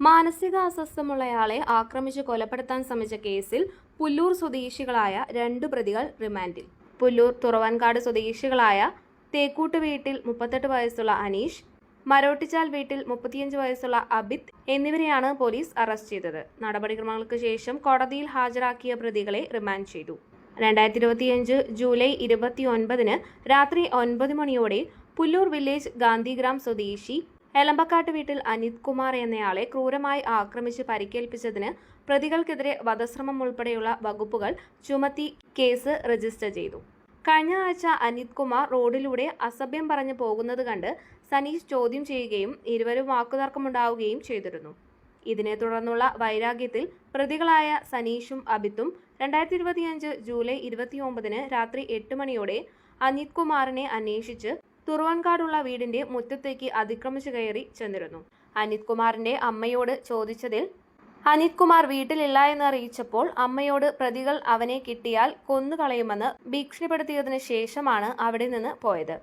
മാനസിക അസ്വസ്ഥമുള്ളയാളെ ആക്രമിച്ച് കൊലപ്പെടുത്താൻ ശ്രമിച്ച കേസിൽ പുല്ലൂർ സ്വദേശികളായ രണ്ട് പ്രതികൾ റിമാൻഡിൽ. പുല്ലൂർ തുറവൻകാട് സ്വദേശികളായ തേക്കൂട്ട് വീട്ടിൽ മുപ്പത്തെട്ട് വയസ്സുള്ള അനീഷ് മരോട്ടിച്ചാൽ വീട്ടിൽ മുപ്പത്തിയഞ്ച് വയസ്സുള്ള അബിത് എന്നിവരെയാണ് പോലീസ് അറസ്റ്റ് ചെയ്തത്. നടപടിക്രമങ്ങൾക്ക് ശേഷം കോടതിയിൽ ഹാജരാക്കിയ പ്രതികളെ റിമാൻഡ് ചെയ്തു. രണ്ടായിരത്തി ഇരുപത്തിയഞ്ച് ജൂലൈ ഇരുപത്തി ഒൻപതിന് രാത്രി ഒൻപത് മണിയോടെ പുല്ലൂർ വില്ലേജ് ഗാന്ധിഗ്രാം സ്വദേശി എലമ്പക്കാട്ട് വീട്ടിൽ അനിത് കുമാർ എന്നയാളെ ക്രൂരമായി ആക്രമിച്ച് പരിക്കേൽപ്പിച്ചതിന് പ്രതികൾക്കെതിരെ വധശ്രമം ഉൾപ്പെടെയുള്ള വകുപ്പുകൾ ചുമത്തി കേസ് രജിസ്റ്റർ ചെയ്തു. കഴിഞ്ഞ ആഴ്ച അനിത് കുമാർ റോഡിലൂടെ അസഭ്യം പറഞ്ഞു പോകുന്നത് കണ്ട് സനീഷ് ചോദ്യം ചെയ്യുകയും ഇരുവരും വാക്കുതർക്കമുണ്ടാവുകയും ചെയ്തിരുന്നു. ഇതിനെ തുടർന്നുള്ള വൈരാഗ്യത്തിൽ പ്രതികളായ സനീഷും അബിത്തും രണ്ടായിരത്തി ഇരുപത്തിയഞ്ച് ജൂലൈ ഇരുപത്തിയൊമ്പതിന് രാത്രി എട്ട് മണിയോടെ അനിത് കുമാറിനെ അന്വേഷിച്ച് തുറവൻകാടുള്ള വീടിന്റെ മുറ്റത്തേക്ക് അതിക്രമിച്ചു കയറി ചെന്നിരുന്നു. അനിത് കുമാറിന്റെ അമ്മയോട് ചോദിച്ചതിൽ അനിത് കുമാർ വീട്ടിലില്ല എന്ന് അറിയിച്ചപ്പോൾ അമ്മയോട് പ്രതികൾ അവനെ കിട്ടിയാൽ കൊന്നുകളയുമെന്ന് ഭീഷണിപ്പെടുത്തിയതിനു ശേഷമാണ് അവിടെ നിന്ന് പോയത്.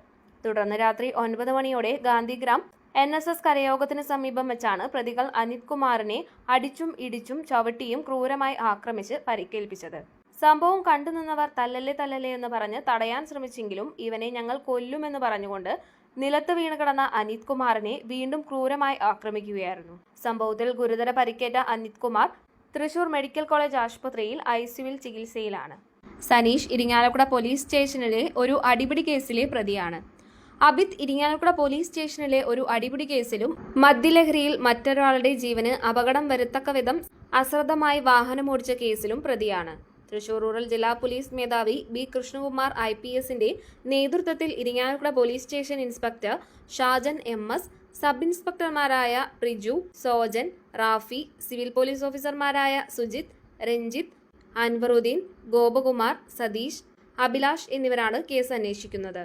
തുടർന്ന് രാത്രി ഒൻപത് മണിയോടെ ഗാന്ധിഗ്രാം എൻ എസ് എസ് കരയോഗത്തിന് സമീപം വെച്ചാണ് പ്രതികൾ അനിത് കുമാറിനെ അടിച്ചും ഇടിച്ചും ചവിട്ടിയും ക്രൂരമായി ആക്രമിച്ച് പരിക്കേൽപ്പിച്ചത്. സംഭവം കണ്ടുനിന്നവർ തല്ലല്ലേ തല്ലല്ലേ എന്ന് പറഞ്ഞ് തടയാൻ ശ്രമിച്ചെങ്കിലും ഇവനെ ഞങ്ങൾ കൊല്ലുമെന്ന് പറഞ്ഞുകൊണ്ട് നിലത്ത് വീണ് കിടന്ന അനിത് കുമാറിനെ വീണ്ടും ക്രൂരമായി ആക്രമിക്കുകയായിരുന്നു. സംഭവത്തിൽ ഗുരുതര പരിക്കേറ്റ അനിത് കുമാർ തൃശൂർ മെഡിക്കൽ കോളേജ് ആശുപത്രിയിൽ ഐ സിയുവിൽ ചികിത്സയിലാണ്. സനീഷ് ഇരിങ്ങാലക്കുട പോലീസ് സ്റ്റേഷനിലെ ഒരു അടിപിടി കേസിലെ പ്രതിയാണ്. അബിത് ഇരിങ്ങാലക്കുട പോലീസ് സ്റ്റേഷനിലെ ഒരു അടിപിടി കേസിലും മദ്യലഹരിയിൽ മറ്റൊരാളുടെ ജീവന് അപകടം വരുത്തക്ക വിധം അശ്രദ്ധമായി വാഹനമോടിച്ച കേസിലും പ്രതിയാണ്. തൃശൂർ റൂറൽ ജില്ലാ പോലീസ് മേധാവി ബി കൃഷ്ണകുമാർ ഐ പി എസിന്റെ നേതൃത്വത്തിൽ Irinjalakuda police station inspector Shajan M S sub ഇൻസ്പെക്ടർമാരായ Priju Sojan Rafi civil police ഓഫീസർമാരായ സുജിത് രഞ്ജിത്ത് അൻവറുദ്ദീൻ ഗോപകുമാർ സതീഷ് അഭിലാഷ് എന്നിവരാണ് കേസ് അന്വേഷിക്കുന്നത്.